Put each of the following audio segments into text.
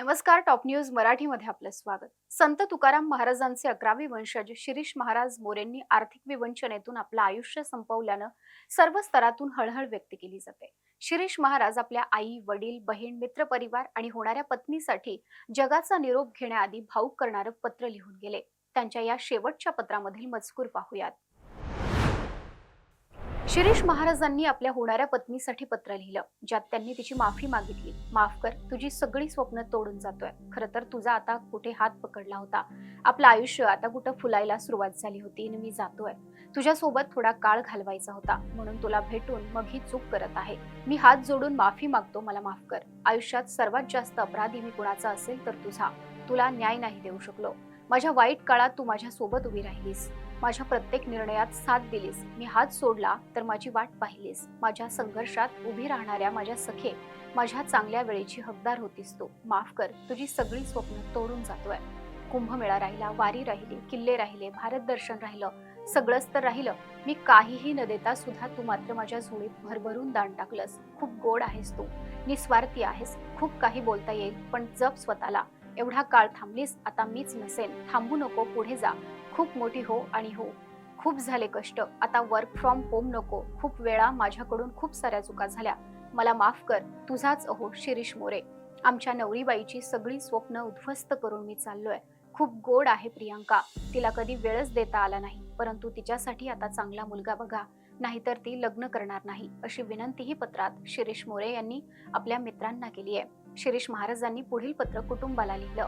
नमस्कार top news मराठीमध्ये आपलं स्वागत. संत तुकाराम महाराजांचे अकरावे वंशज शिरीष महाराज मोरेंनी आर्थिक विवंचनेतून आपलं आयुष्य संपवल्यानं सर्व स्तरातून हळहळ व्यक्त केली जाते. शिरीष महाराज आपल्या आई वडील बहीण मित्रपरिवार आणि होणाऱ्या पत्नीसाठी जगाचा निरोप घेण्याआधी भाऊक करणारं पत्र लिहून गेले. त्यांच्या या शेवटच्या पत्रामधील मजकूर पाहूयात. शिरीष महाराजांनी आपल्या होणाऱ्या पत्नीसाठी पत्र लिहिलं ज्यात त्यांनी तिची माफी मागितली. माफ कर तुझी सगळी स्वप्न तोडून जातोय. खरं तर तुझा आता कुठे हात पकडला होता? आपलं आयुष्य आता कुठं फुलायला सुरुवात झाली होती आणि मी जातोय. तुझ्यासोबत थोडा काळ घालवायचा होता म्हणून तुला भेटून मग ही चूक करत आहे. मी हात जोडून माफी मागतो मला माफ कर. आयुष्यात सर्वात जास्त अपराधी मी कुणाचा असेल तर तुझा. तुला न्याय नाही देऊ शकलो. माझ्या वाईट काळात तू माझ्या सोबत उभी राहिलीस. माझ्या प्रत्येक निर्णयात साथ दिलीस. मी हात सोडला तर माझी वाट पाहिलीस. माझ्या संघर्षात उभी राहणाऱ्या माझ्या सखे माझ्या चांगल्या वेळेची हकदार होतीस तू. माफ कर तुझी सगळी स्वप्न तोडून जातोय. कुंभमेळा राहिला वारी राहिली किल्ले राहिले भारत दर्शन राहिलं सगळंच तर राहिलं. मी काहीही न देता सुद्धा तू मात्र माझ्या झोळीत भरभरून दान टाकलंस. खूप गोड आहेस तू. निस्वार्थी आहेस. खूप काही बोलता येईल पण जप स्वतःला. एवढा काळ थांबलीस आता मीच नसेन. थांबू नको पुढे जा. खूप मोठी हो आणि हो. खूप झाले कष्ट. आता वर्क फ्रॉम होम नको. खूप वेळा माझ्याकडून खूप साऱ्या चुका झाल्या. मला माफ कर. तुझाच अहो शिरीष मोरे. आमच्या नवरीबाईची सगळी स्वप्न उद्ध्वस्त करून मी चाललोय. खूप गोड आहे प्रियांका. तिला कधी वेळच देता आला नाही. परंतु तिच्यासाठी आता चांगला मुलगा बघा. नाहीतर ती लग्न करणार नाही अशी विनंतीही पत्रात शिरीष मोरे यांनी आपल्या मित्रांना केली आहे. शिरीष महाराजांनी पुढील पत्र कुटुंबाला लिहिलं.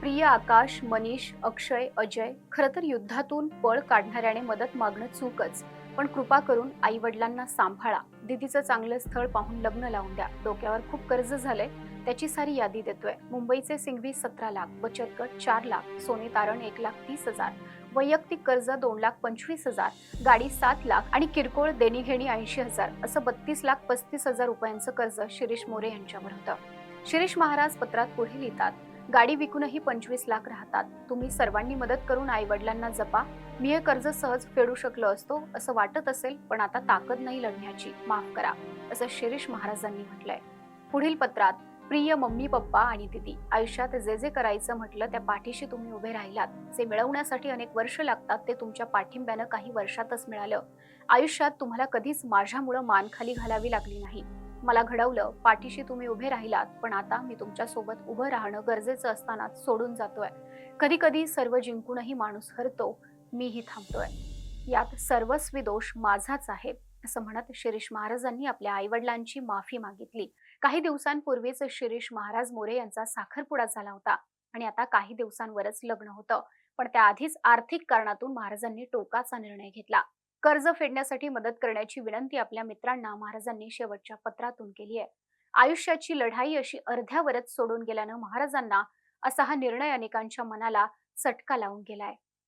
प्रिय आकाश मनीष अक्षय अजय खरं तर युद्धातून पळ काढणाऱ्याने मदत मागणं चूकच. पण कृपा करून आई वडिलांना सांभाळा. दिदीचं चांगलं स्थळ पाहून लग्न लावून द्या. डोक्यावर खूप कर्ज झालंय. त्याची सारी यादी देतोय. मुंबईचे सिंघवी सतरा लाख बचत गट चार लाख सोने तारण एक लाख तीस हजार वैयक्तिक कर्ज दोन लाख पंचवीस हजार गाडी सात लाख आणि किरकोळ देणीघेणी ऐंशी हजार असं बत्तीस लाख पस्तीस हजार रुपयांचं कर्ज शिरीष मोरे यांच्यावर होतं. शिरीष महाराज पत्रात पुढे लिहितात गाडी विकूनही पंचवीस लाख राहतात. तुम्ही सर्वांनी मदत करून आई वडिलांना जपा. मी हे कर्ज सहज फेडू शकलो असतो असं वाटत असेल पण आता ताकद नाही लढण्याची. माफ करा असं शिरीष महाराजांनी म्हटलंय. पुढील पत्रात प्रिय मम्मी पप्पा आणि दिदी आयुष्यात जे जे करायचं म्हटलं त्या पाठीशी तुम्ही उभे राहिलात. जे मिळवण्यासाठी अनेक वर्ष लागतात ते तुमच्या पाठिंब्यानं काही वर्षातच मिळालं. आयुष्यात तुम्हाला कधीच माझ्यामुळं मान खाली घालावी लागली नाही. मला घडवलं पाठीशी तुम्ही उभे राहिलात पण आता मी तुमच्यासोबत उभं राहणं गरजेचं असताना सोडून जातोय. कधी कधी सर्व जिंकूनही माणूस हरतो मीही थांबतोय. यात सर्वस्वी दोष माझाच आहे असं म्हणत शिरीष महाराजांनी आपल्या आईवडिलांची माफी मागितली. काही दिवसांपूर्वीच शिरीष महाराज मोरे यांचा साखरपुडा झाला होता आणि आता काही दिवसांवरच लग्न होतं पण त्याआधीच आर्थिक कारणातून महाराजांनी टोकाचा निर्णय घेतला. कर्ज फेडण्यासाठी मदत करण्याची विनंती आपल्या मित्रांना महाराजांनी शेवटच्या पत्रातून केली आहे. आयुष्याची लढाई अशी अर्ध्यावरच सोडून गेल्यानं महाराजांना असा हा निर्णय अनेकांच्या मनाला चटका लावून गेलाय.